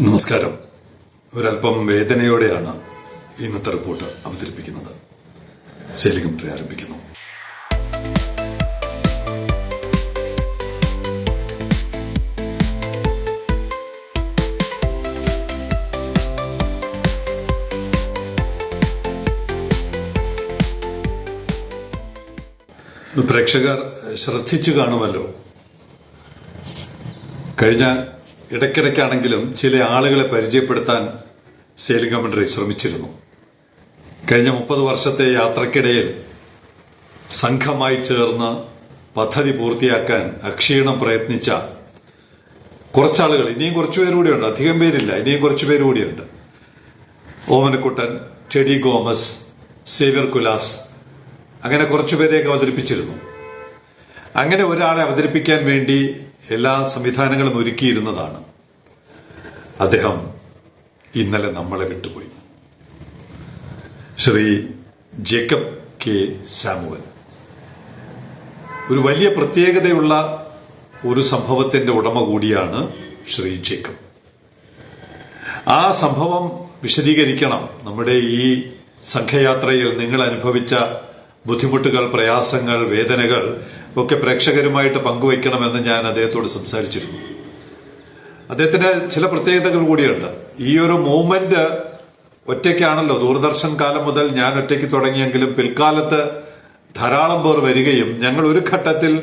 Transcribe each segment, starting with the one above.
നമസ്കാരം. ഒരല്പം വേദനയോടെയാണ് ഇന്നത്തെ റിപ്പോർട്ട് അവതരിപ്പിക്കുന്നത്. ശൈലികംട്രി ആരംഭിക്കുന്നു. പ്രേക്ഷകർ ശ്രദ്ധിച്ചു കാണുമല്ലോ. കഴിഞ്ഞ ഇടയ്ക്കിടയ്ക്കാണെങ്കിലും ചില ആളുകളെ പരിചയപ്പെടുത്താൻ സേലിംഗ് കമൻട്രി ശ്രമിച്ചിരുന്നു. കഴിഞ്ഞ മുപ്പത് വർഷത്തെ യാത്രക്കിടയിൽ സംഘമായി ചേർന്ന് പദ്ധതി പൂർത്തിയാക്കാൻ അക്ഷീണം പ്രയത്നിച്ച കുറച്ചാളുകൾ ഇനിയും കുറച്ചു പേര് കൂടിയുണ്ട് അധികം പേരില്ല ഇനിയും കുറച്ചു പേര് കൂടിയുണ്ട്. Omanakkuttan Teddy Gomes Xavier Kulas അങ്ങനെ കുറച്ചു പേരെയൊക്കെ അവതരിപ്പിച്ചിരുന്നു. അങ്ങനെ ഒരാളെ അവതരിപ്പിക്കാൻ വേണ്ടി എല്ലാ സംവിധാനങ്ങളും ഒരുക്കിയിരുന്നതാണ്. അദ്ദേഹം ഇന്നലെ നമ്മളെ വിട്ടുപോയി. ശ്രീ ജേക്കബ് കെ സാമുവൽ. ഒരു വലിയ പ്രത്യേകതയുള്ള ഒരു സംഭവത്തിന്റെ ഉടമ കൂടിയാണ് ശ്രീ ജേക്കബ്. ആ സംഭവം വിശദീകരിക്കണം. നമ്മുടെ ഈ സംഘയാത്രയിൽ നിങ്ങൾ അനുഭവിച്ച ബുദ്ധിമുട്ടുകൾ പ്രയാസങ്ങൾ വേദനകൾ ഒക്കെ പ്രേക്ഷകരുമായിട്ട് പങ്കുവയ്ക്കണമെന്ന് ഞാൻ അദ്ദേഹത്തോട് സംസാരിച്ചിരുന്നു. അദ്ദേഹത്തിന് ചില പ്രത്യേകതകൾ കൂടിയുണ്ട്. ഈ ഒരു മൂവ്മെന്റ് ഒറ്റയ്ക്കാണല്ലോ. ദൂരദർശൻ കാലം മുതൽ ഞാൻ ഒറ്റയ്ക്ക് തുടങ്ങിയെങ്കിലും പിൽക്കാലത്ത് ധാരാളം പേർ വരികയും ഞങ്ങൾ ഒരു ഘട്ടത്തിൽ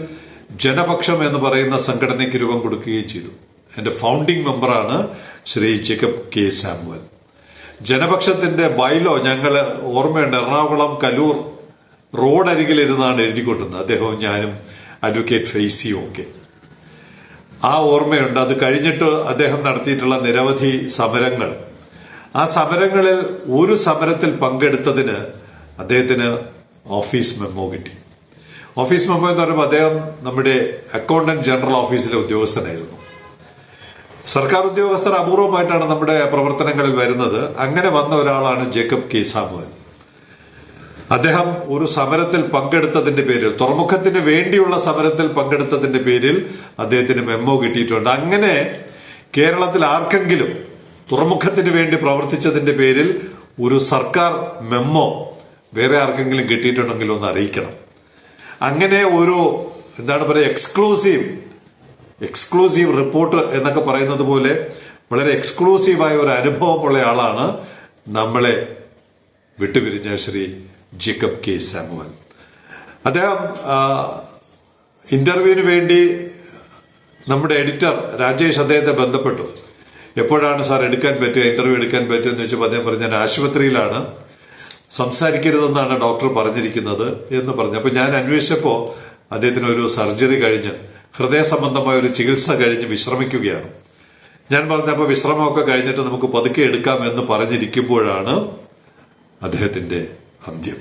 ജനപക്ഷം എന്ന് പറയുന്ന സംഘടനയ്ക്ക് രൂപം കൊടുക്കുകയും ചെയ്തു. എന്റെ ഫൗണ്ടിംഗ് മെമ്പറാണ് ശ്രീ ജേക്കബ് കെ സാമുവൽ. ജനപക്ഷത്തിന്റെ ബൈലോ ഞങ്ങൾ ഓർമ്മയുണ്ട്. എറണാകുളം കലൂർ റോഡ് അരികിലിരുന്നാണ് എഴുതിക്കൊണ്ടിരുന്നത്. അദ്ദേഹവും ഞാനും അഡ്വക്കേറ്റ് ഫെയ്സിയും ഒക്കെ. ആ ഓർമ്മയുണ്ട്. അത് കഴിഞ്ഞിട്ട് അദ്ദേഹം നടത്തിയിട്ടുള്ള നിരവധി സമരങ്ങൾ. ആ സമരങ്ങളിൽ ഒരു സമരത്തിൽ പങ്കെടുത്തതിന് അദ്ദേഹത്തിന് ഓഫീസ് മെമ്മോ കിട്ടി. ഓഫീസ് മെമ്മോ എന്ന് പറയുമ്പോൾ അദ്ദേഹം നമ്മുടെ അക്കൗണ്ടന്റ് ജനറൽ ഓഫീസിലെ ഉദ്യോഗസ്ഥനായിരുന്നു. സർക്കാർ ഉദ്യോഗസ്ഥർ അപൂർവമായിട്ടാണ് നമ്മുടെ പ്രവർത്തനങ്ങളിൽ വരുന്നത്. അങ്ങനെ വന്ന ഒരാളാണ് ജേക്കബ് കെ സാമുവൽ. അദ്ദേഹം ഒരു സമരത്തിൽ പങ്കെടുത്തതിന്റെ പേരിൽ തുറമുഖത്തിന് വേണ്ടിയുള്ള സമരത്തിൽ പങ്കെടുത്തതിന്റെ പേരിൽ അദ്ദേഹത്തിന് മെമ്മോ കിട്ടിയിട്ടുണ്ട്. അങ്ങനെ കേരളത്തിൽ ആർക്കെങ്കിലും തുറമുഖത്തിന് വേണ്ടി പ്രവർത്തിച്ചതിന്റെ പേരിൽ ഒരു സർക്കാർ മെമ്മോ വേറെ ആർക്കെങ്കിലും കിട്ടിയിട്ടുണ്ടെങ്കിൽ ഒന്ന് അറിയിക്കണം. അങ്ങനെ ഒരു എന്താണ് പറയുക എക്സ്ക്ലൂസീവ് എക്സ്ക്ലൂസീവ് റിപ്പോർട്ട് എന്നൊക്കെ പറയുന്നത് പോലെ വളരെ എക്സ്ക്ലൂസീവായ ഒരു അനുഭവമുള്ള ആളാണ് നമ്മളെ വിട്ടുപിരിഞ്ഞ ശ്രീ ജേക്കബ് കെ സാമുവൽ. അദ്ദേഹം ഇന്റർവ്യൂവിന് വേണ്ടി നമ്മുടെ എഡിറ്റർ രാജേഷ് അദ്ദേഹത്തെ ബന്ധപ്പെട്ടു. എപ്പോഴാണ് സാർ എടുക്കാൻ പറ്റുക ഇന്റർവ്യൂ എടുക്കാൻ പറ്റുക എന്ന് ചോദിച്ചപ്പോൾ അദ്ദേഹം പറഞ്ഞു ഞാൻ ആശുപത്രിയിലാണ് സംസാരിക്കരുതെന്നാണ് ഡോക്ടർ പറഞ്ഞിരിക്കുന്നത് എന്ന് പറഞ്ഞു. അപ്പൊ ഞാൻ അന്വേഷിച്ചപ്പോൾ അദ്ദേഹത്തിന് ഒരു സർജറി കഴിഞ്ഞ് ഹൃദയ സംബന്ധമായ ഒരു ചികിത്സ കഴിഞ്ഞ് വിശ്രമിക്കുകയാണ്. ഞാൻ പറഞ്ഞപ്പോൾ വിശ്രമമൊക്കെ കഴിഞ്ഞിട്ട് നമുക്ക് പതുക്കെ എടുക്കാം എന്ന് പറഞ്ഞിരിക്കുമ്പോഴാണ് അദ്ദേഹത്തിന്റെ അന്ത്യം.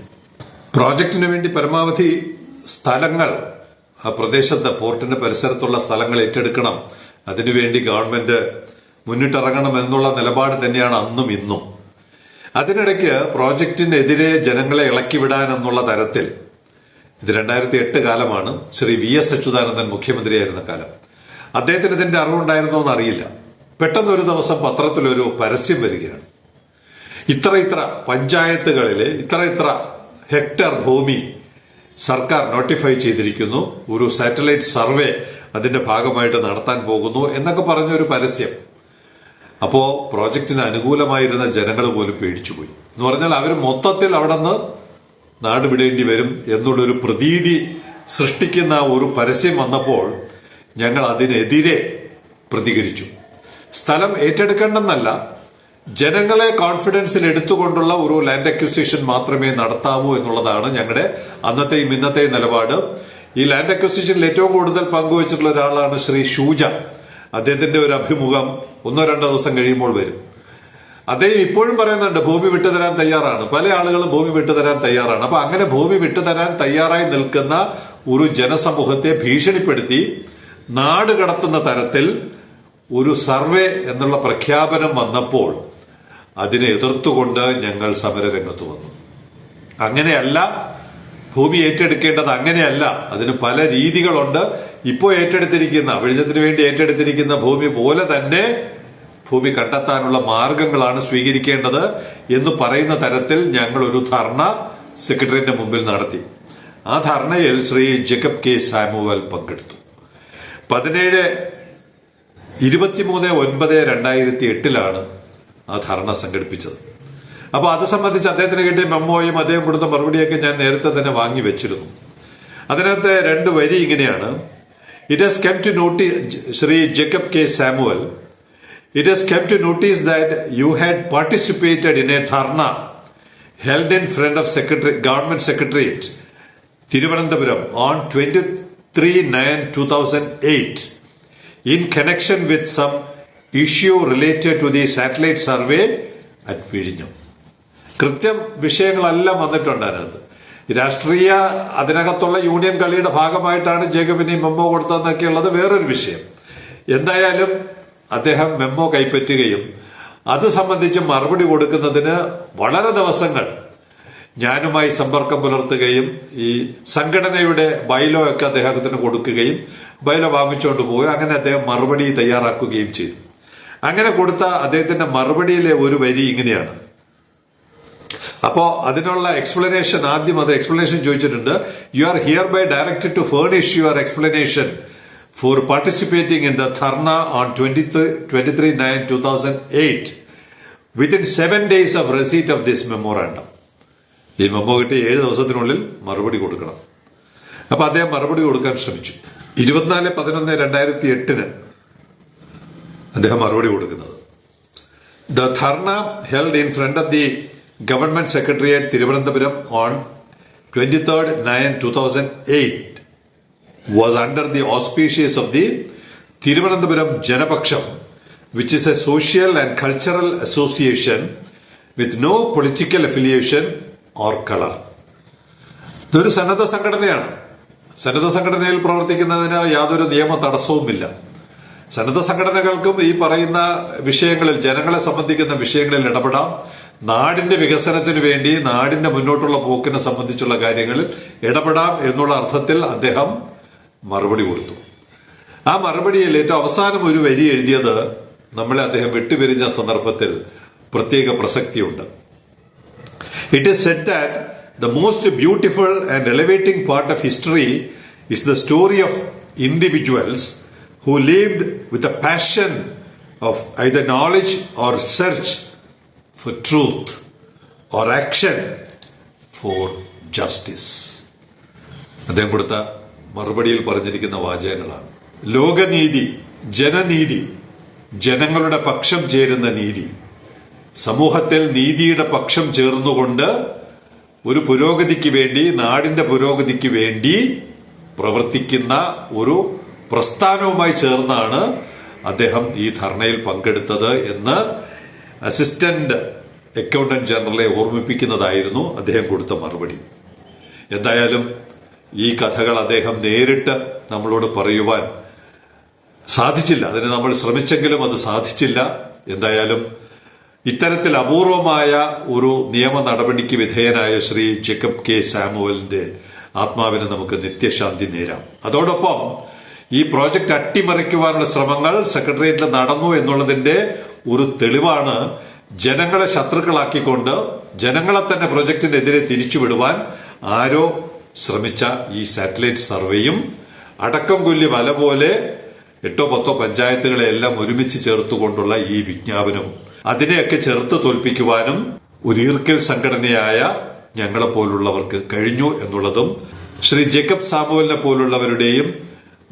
പ്രോജക്റ്റിന് വേണ്ടി പരമാവധി സ്ഥലങ്ങൾ ആ പ്രദേശത്ത് പോർട്ടിന്റെ പരിസരത്തുള്ള സ്ഥലങ്ങൾ ഏറ്റെടുക്കണം. അതിനുവേണ്ടി ഗവൺമെന്റ് മുന്നിട്ടിറങ്ങണം എന്നുള്ള നിലപാട് തന്നെയാണ് അന്നും ഇന്നും. അതിനിടയ്ക്ക് പ്രോജക്റ്റിനെതിരെ ജനങ്ങളെ ഇളക്കിവിടാൻ എന്നുള്ള തരത്തിൽ. ഇത് രണ്ടായിരത്തി എട്ട് കാലമാണ്. ശ്രീ വി എസ് അച്യുതാനന്ദൻ മുഖ്യമന്ത്രിയായിരുന്ന കാലം. അദ്ദേഹത്തിന് ഇതിന്റെ അറിവുണ്ടായിരുന്നോ എന്നറിയില്ല. പെട്ടെന്നൊരു ദിവസം പത്രത്തിലൊരു പരസ്യം വരികയാണ്. ഇത്ര ഇത്ര പഞ്ചായത്തുകളിൽ ഇത്ര ഇത്ര ഹെക്ടർ ഭൂമി സർക്കാർ നോട്ടിഫൈ ചെയ്തിരിക്കുന്നു. ഒരു സാറ്റലൈറ്റ് സർവേ അതിന്റെ ഭാഗമായിട്ട് നടത്താൻ പോകുന്നു എന്നൊക്കെ പറഞ്ഞൊരു പരസ്യം. അപ്പോ പ്രോജക്റ്റിന് അനുകൂലമായിരുന്ന ജനങ്ങൾ പോലും പേടിച്ചുപോയി. എന്ന് പറഞ്ഞാൽ അവർ മൊത്തത്തിൽ അവിടെ നിന്ന് നാട് വിടേണ്ടി വരും എന്നുള്ളൊരു പ്രതീതി സൃഷ്ടിക്കുന്ന ഒരു പരസ്യം വന്നപ്പോൾ ഞങ്ങൾ അതിനെതിരെ പ്രതികരിച്ചു. സ്ഥലം ഏറ്റെടുക്കേണ്ടെന്നല്ല ജനങ്ങളെ കോൺഫിഡൻസിൽ എടുത്തുകൊണ്ടുള്ള ഒരു ലാൻഡ് അക്വിസിഷൻ മാത്രമേ നടത്താവൂ എന്നുള്ളതാണ് ഞങ്ങളുടെ അന്നത്തെയും ഇന്നത്തെയും നിലപാട്. ഈ ലാൻഡ് അക്വിസിഷനിൽ ഏറ്റവും കൂടുതൽ പങ്കുവച്ചിട്ടുള്ള ഒരാളാണ് ശ്രീ ഷൂജ. അദ്ദേഹത്തിന്റെ ഒരു അഭിമുഖം ഒന്നോ രണ്ടോ ദിവസം കഴിയുമ്പോൾ വരും. അദ്ദേഹം ഇപ്പോഴും പറയുന്നുണ്ട് ഭൂമി വിട്ടുതരാൻ തയ്യാറാണ്. പല ആളുകളും ഭൂമി വിട്ടുതരാൻ തയ്യാറാണ്. അപ്പൊ അങ്ങനെ ഭൂമി വിട്ടുതരാൻ തയ്യാറായി നിൽക്കുന്ന ഒരു ജനസമൂഹത്തെ ഭീഷണിപ്പെടുത്തി നാട് കടത്തുന്ന തരത്തിൽ ഒരു സർവേ എന്നുള്ള പ്രഖ്യാപനം വന്നപ്പോൾ അതിനെ എതിർത്തുകൊണ്ട് ഞങ്ങൾ സമരരംഗത്ത് വന്നു. അങ്ങനെയല്ല ഭൂമി ഏറ്റെടുക്കേണ്ടത് അങ്ങനെയല്ല അതിന് പല രീതികളുണ്ട്. ഇപ്പോൾ ഏറ്റെടുത്തിരിക്കുന്ന വെളിച്ചത്തിന് വേണ്ടി ഏറ്റെടുത്തിരിക്കുന്ന ഭൂമി പോലെ തന്നെ ഭൂമി കണ്ടെത്താനുള്ള മാർഗങ്ങളാണ് സ്വീകരിക്കേണ്ടത് എന്ന് പറയുന്ന തരത്തിൽ ഞങ്ങൾ ഒരു ധർണ സെക്രട്ടറിയുടെ മുമ്പിൽ നടത്തി. ആ ധർണയിൽ ശ്രീ ജേക്കബ് കെ സാമുവൽ പങ്കെടുത്തു. പതിനേഴ് ഇരുപത്തിമൂന്ന് ഒൻപത് രണ്ടായിരത്തി എട്ടിലാണ് ആ ധർണ സംഘടിപ്പിച്ചത്. അപ്പോൾ അത് സംബന്ധിച്ച് അദ്ദേഹത്തിന് കിട്ടിയ മെമ്മോയും അദ്ദേഹം കൊടുത്ത മറുപടിയൊക്കെ ഞാൻ നേരത്തെ തന്നെ വാങ്ങി വെച്ചിരുന്നു. അതിനകത്തെ രണ്ട് വരി ഇങ്ങനെയാണ്. It has come to notice Shri Jacob K Samuel it has come to notice that you had participated in a dharna held in front of secretary government secretariat Thiruvananthapuram on twenty three nine two thousand eight in connection with some issue related to the satellite survey at വിഴിഞ്ഞം കൃത്യം വിഷയങ്ങളെല്ലാം വന്നിട്ടുണ്ടായിരുന്നത്. രാഷ്ട്രീയ അതിനകത്തുള്ള union കളിയുടെ ഭാഗമായിട്ടാണ് ജേക്കബിന് memo കൊടുത്തതെന്നൊക്കെയുള്ളത് വേറൊരു വിഷയം. എന്തായാലും അദ്ദേഹം മെമ്മോ കൈപ്പറ്റുകയും അത് സംബന്ധിച്ച് മറുപടി കൊടുക്കുന്നതിന് വളരെ ദിവസങ്ങൾ ഞാനുമായി സമ്പർക്കം പുലർത്തുകയും ഈ സംഘടനയുടെ ബൈലോ ഒക്കെ അദ്ദേഹത്തിന് കൊടുക്കുകയും ബൈലോ വാങ്ങിച്ചുകൊണ്ട് പോവുകയും അങ്ങനെ അദ്ദേഹം മറുപടി തയ്യാറാക്കുകയും ചെയ്തു. അങ്ങനെ കൊടുത്ത അദ്ദേഹത്തിന്റെ മറുപടിയിലെ ഒരു വരി ഇങ്ങനെയാണ്. അപ്പോ അതിനുള്ള എക്സ്പ്ലനേഷൻ ആദ്യം അത് എക്സ്പ്ലനേഷൻ ചോദിച്ചിട്ടുണ്ട്. You are hereby directed to furnish your explanation for participating in the dharna on twenty twenty three nine two thousand eight within seven days of receipt of this memorandum ഈ memo കിട്ടി ഏഴ് ദിവസത്തിനുള്ളിൽ മറുപടി കൊടുക്കണം. അപ്പൊ അദ്ദേഹം മറുപടി കൊടുക്കാൻ ശ്രമിച്ചു. ഇരുപത്തിനാല് പതിനൊന്ന് രണ്ടായിരത്തി എട്ടിന് അദ്ദേഹം മറുപടി കൊടുക്കുന്നത്. The dharna held in front of the government secretariat Thiruvananthapuram on twenty third nine two thousand eight was under the auspices of the Thiruvananthapuram Janapaksham which is a social and cultural association with no political affiliation or colour ഇതൊരു സന്നദ്ധ സംഘടനയാണ്. സന്നദ്ധ സംഘടനയിൽ പ്രവർത്തിക്കുന്നതിന് യാതൊരു നിയമ തടസ്സവുമില്ല. സന്നദ്ധ സംഘടനകൾക്കും ഈ പറയുന്ന വിഷയങ്ങളിൽ ജനങ്ങളെ സംബന്ധിക്കുന്ന വിഷയങ്ങളിൽ ഇടപെടാം. നാടിന്റെ വികസനത്തിന് വേണ്ടി നാടിന്റെ മുന്നോട്ടുള്ള പോക്കിനെ സംബന്ധിച്ചുള്ള കാര്യങ്ങളിൽ ഇടപെടാം എന്നുള്ള അർത്ഥത്തിൽ അദ്ദേഹം മറുപടി കൊടുത്തു. ആ മറുപടിയിൽ ഏറ്റവും അവസാനം ഒരു വരി എഴുതിയത് നമ്മളെ അദ്ദേഹം വിട്ടുപിരിഞ്ഞ സന്ദർഭത്തിൽ പ്രത്യേക പ്രസക്തിയുണ്ട്. It is said that the most beautiful and elevating part of history is the story of individuals who lived with a passion of either knowledge or search for truth or action for justice. അദ്ദേഹം കൊടുത്ത മറുപടിയിൽ പറഞ്ഞിരിക്കുന്ന വാചകങ്ങളാണ് ലോകനീതി ജനനീതി ജനങ്ങളുടെ പക്ഷം ചേരുന്ന നീതി സമൂഹത്തിൽ നീതിയുടെ പക്ഷം ചേർന്നുകൊണ്ട് ഒരു പുരോഗതിക്ക് വേണ്ടി നാടിന്റെ പുരോഗതിക്ക് വേണ്ടി പ്രവർത്തിക്കുന്ന ഒരു പ്രസ്ഥാനവുമായി ചേർന്നാണ് അദ്ദേഹം ഈ ധർണയിൽ പങ്കെടുത്തത് എന്ന് അസിസ്റ്റന്റ് അക്കൗണ്ടന്റ് ജനറലെ ഓർമ്മിപ്പിക്കുന്നതായിരുന്നു അദ്ദേഹം കൊടുത്ത മറുപടി. എന്തായാലും ഈ കഥകൾ അദ്ദേഹം നേരിട്ട് നമ്മളോട് പറയുവാൻ സാധിച്ചില്ല. അതിന് നമ്മൾ ശ്രമിച്ചെങ്കിലും അത് സാധിച്ചില്ല. എന്തായാലും ഇത്തരത്തിൽ അപൂർവമായ ഒരു നിയമ നടപടിക്ക് വിധേയനായ ശ്രീ ജേക്കബ് കെ സാമുവലിന്റെ ആത്മാവിന് നമുക്ക് നിത്യശാന്തി നേരാം. അതോടൊപ്പം ഈ പ്രോജക്റ്റ് അട്ടിമറിക്കുവാനുള്ള ശ്രമങ്ങൾ സെക്രട്ടേറിയറ്റിൽ നടന്നു എന്നുള്ളതിന്റെ ഒരു തെളിവാണ് ജനങ്ങളെ ശത്രുക്കളാക്കിക്കൊണ്ട് ജനങ്ങളെ തന്നെ പ്രോജക്റ്റിനെതിരെ തിരിച്ചുവിടുവാൻ ആരോ ശ്രമിച്ച ഈ സാറ്റലൈറ്റ് സർവേയും അടക്കം കൊല്ലി വല പോലെ എട്ടോ പത്തോ പഞ്ചായത്തുകളെ എല്ലാം ഒരുമിച്ച് ചേർത്തുകൊണ്ടുള്ള ഈ വിജ്ഞാപനവും അതിനെയൊക്കെ ചെറുത്ത് തോൽപ്പിക്കുവാനും ഒരു ഈർക്കൽ സംഘടനയായ ഞങ്ങളെ പോലുള്ളവർക്ക് കഴിഞ്ഞു എന്നുള്ളതും ശ്രീ ജേക്കബ് സാമുവലിനെ പോലുള്ളവരുടെയും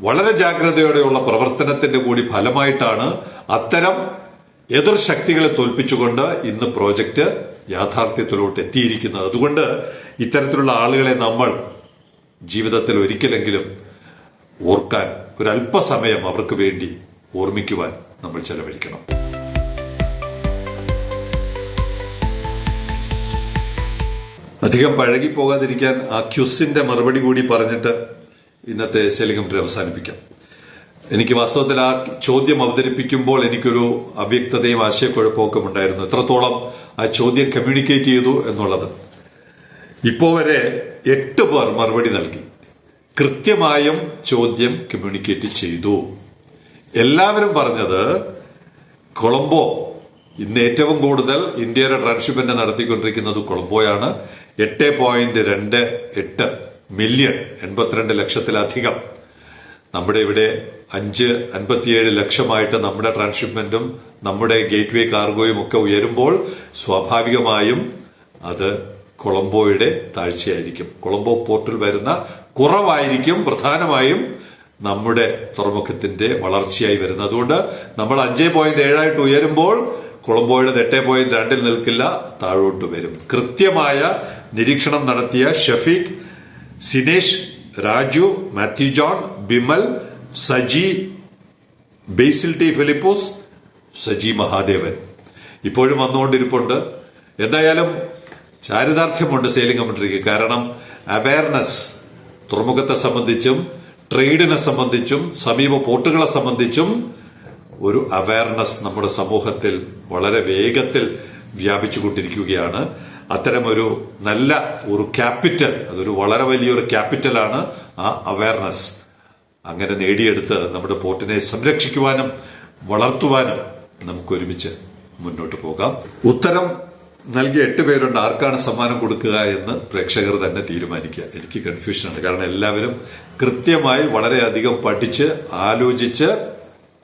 വളരെ ജാഗ്രതയോടെയുള്ള പ്രവർത്തനത്തിന്റെ കൂടി ഫലമായിട്ടാണ് അത്തരം എതിർ ശക്തികളെ തോൽപ്പിച്ചുകൊണ്ട് ഇന്ന് പ്രോജക്റ്റ് യാഥാർത്ഥ്യത്തിലോട്ട് എത്തിയിരിക്കുന്നത്. അതുകൊണ്ട് ഇത്തരത്തിലുള്ള ആളുകളെ നമ്മൾ ജീവിതത്തിൽ ഒരിക്കലെങ്കിലും ഓർക്കാൻ ഒരല്പസമയം അവർക്ക് വേണ്ടി ഓർമ്മിക്കുവാൻ നമ്മൾ ചെലവഴിക്കണം. അധികം പഴകി പോകാതിരിക്കാൻ ആ ക്യുസിന്റെ മറുപടി കൂടി പറഞ്ഞിട്ട് ഇന്നത്തെ സെലിംഗം അവസാനിപ്പിക്കാം. എനിക്ക് വാസ്തവത്തിൽ ആ ചോദ്യം അവതരിപ്പിക്കുമ്പോൾ എനിക്കൊരു അവ്യക്തതയും ആശയക്കുഴപ്പമൊക്കെ ഉണ്ടായിരുന്നു എത്രത്തോളം ആ ചോദ്യം കമ്മ്യൂണിക്കേറ്റ് ചെയ്തു എന്നുള്ളത്. ഇപ്പോ വരെ എട്ട് പേർ മറുപടി നൽകി. കൃത്യമായും ചോദ്യം കമ്മ്യൂണിക്കേറ്റ് ചെയ്തു. എല്ലാവരും പറഞ്ഞത് കൊളംബോ ഇന്ന് ഏറ്റവും കൂടുതൽ ഇന്ത്യയുടെ ട്രാൻസ്ഷിപ്മെന്റ് നടത്തിക്കൊണ്ടിരിക്കുന്നത് കൊളംബോയാണ്. എട്ട് പോയിന്റ് രണ്ട് എട്ട്. മില്യൺ എൺപത്തിരണ്ട് ലക്ഷത്തിലധികം. നമ്മുടെ ഇവിടെ അഞ്ച് അൻപത്തിയേഴ് ലക്ഷമായിട്ട് നമ്മുടെ ട്രാൻസ്ഷിപ്മെന്റും നമ്മുടെ ഗേറ്റ് വേ കാർഗോയും ഒക്കെ ഉയരുമ്പോൾ സ്വാഭാവികമായും അത് കൊളംബോയുടെ താഴ്ചയായിരിക്കും. കൊളംബോ പോർട്ടിൽ വരുന്ന കുറവായിരിക്കും പ്രധാനമായും നമ്മുടെ തുറമുഖത്തിന്റെ വളർച്ചയായി വരുന്നത്. അതുകൊണ്ട് നമ്മൾ അഞ്ച് പോയിന്റ് ഏഴായിട്ട് ഉയരുമ്പോൾ കൊളംബോയുടെ എട്ട് പോയിന്റ് രണ്ടിൽ നിൽക്കില്ല താഴോട്ട് വരും. കൃത്യമായ നിരീക്ഷണം നടത്തിയ ഷഫീഖ് സിനേഷ് രാജു മാത്യു ജോൺ ബിമൽ സജി ബേസിൽ ടി ഫിലിപ്പോസ് സജി മഹാദേവൻ. ഇപ്പോഴും വന്നുകൊണ്ടിരിപ്പുണ്ട്. എന്തായാലും ചാരിതാർത്ഥ്യമുണ്ട് സെയിലിംഗ് കമ്മിറ്റിക്ക് കാരണം അവയർനെസ് തുറമുഖത്തെ സംബന്ധിച്ചും ട്രേഡിനെ സംബന്ധിച്ചും സമീപ പോർട്ടുകളെ സംബന്ധിച്ചും ഒരു അവയർനെസ് നമ്മുടെ സമൂഹത്തിൽ വളരെ വേഗത്തിൽ വ്യാപിച്ചുകൊണ്ടിരിക്കുകയാണ്. അത്തരമൊരു നല്ല ഒരു ക്യാപിറ്റൽ അതൊരു വളരെ വലിയൊരു ക്യാപിറ്റലാണ് ആ അവയർനെസ് അങ്ങനെ നേടിയെടുത്ത് നമ്മുടെ പോർട്ടിനെ സംരക്ഷിക്കുവാനും വളർത്തുവാനും നമുക്ക് ഒരുമിച്ച് മുന്നോട്ട് പോകാം. ഉത്തരം നൽകിയ എട്ട് പേരുണ്ട്. ആർക്കാണ് സമ്മാനം കൊടുക്കുക എന്ന് പ്രേക്ഷകർ തന്നെ തീരുമാനിക്കുക. എനിക്ക് കൺഫ്യൂഷനുണ്ട് കാരണം എല്ലാവരും കൃത്യമായി വളരെയധികം പഠിച്ച് ആലോചിച്ച്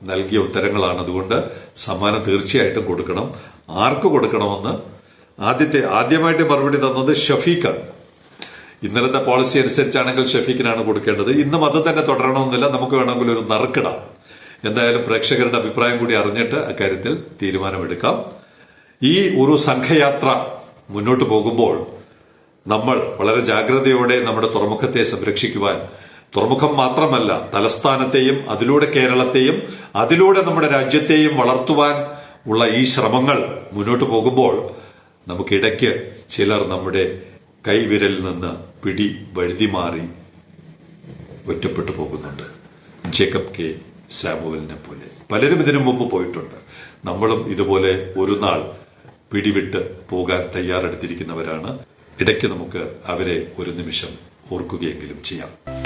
നൽകിയ ഉത്തരങ്ങളാണ്. അതുകൊണ്ട് സമ്മാനം തീർച്ചയായിട്ടും കൊടുക്കണം. ആർക്ക് കൊടുക്കണമെന്ന് ആദ്യത്തെ ആദ്യമായിട്ട് മറുപടി തന്നത് ഷഫീഖാണ്. ഇന്നലത്തെ പോളിസി അനുസരിച്ചാണെങ്കിൽ ഷഫീഖിനാണ് കൊടുക്കേണ്ടത്. ഇന്നും അത് തന്നെ തുടരണമെന്നില്ല. നമുക്ക് വേണമെങ്കിൽ ഒരു നറുക്കിടാം. എന്തായാലും പ്രേക്ഷകരുടെ അഭിപ്രായം കൂടി അറിഞ്ഞിട്ട് അക്കാര്യത്തിൽ തീരുമാനമെടുക്കാം. ഈ ഒരു സംഘയാത്ര മുന്നോട്ട് പോകുമ്പോൾ നമ്മൾ വളരെ ജാഗ്രതയോടെ നമ്മുടെ തുറമുഖത്തെ സംരക്ഷിക്കുവാൻ തുറമുഖം മാത്രമല്ല തലസ്ഥാനത്തെയും അതിലൂടെ കേരളത്തെയും അതിലൂടെ നമ്മുടെ രാജ്യത്തെയും വളർത്തുവാൻ ഉള്ള ഈ ശ്രമങ്ങൾ മുന്നോട്ട് പോകുമ്പോൾ നമുക്കിടയ്ക്ക് ചിലർ നമ്മുടെ കൈവിരലിൽ നിന്ന് പിടി വഴുതി മാറി ഒറ്റപ്പെട്ടു പോകുന്നുണ്ട്. Jacob K. സാമുവലിനെ പോലെ. പലരും ഇതിനു മുമ്പ് പോയിട്ടുണ്ട്. നമ്മളും ഇതുപോലെ ഒരു നാൾ പിടിവിട്ട് പോകാൻ തയ്യാറെടുത്തിരിക്കുന്നവരാണ്. ഇടയ്ക്ക് നമുക്ക് അവരെ ഒരു നിമിഷം ഓർക്കുകയെങ്കിലും ചെയ്യാം.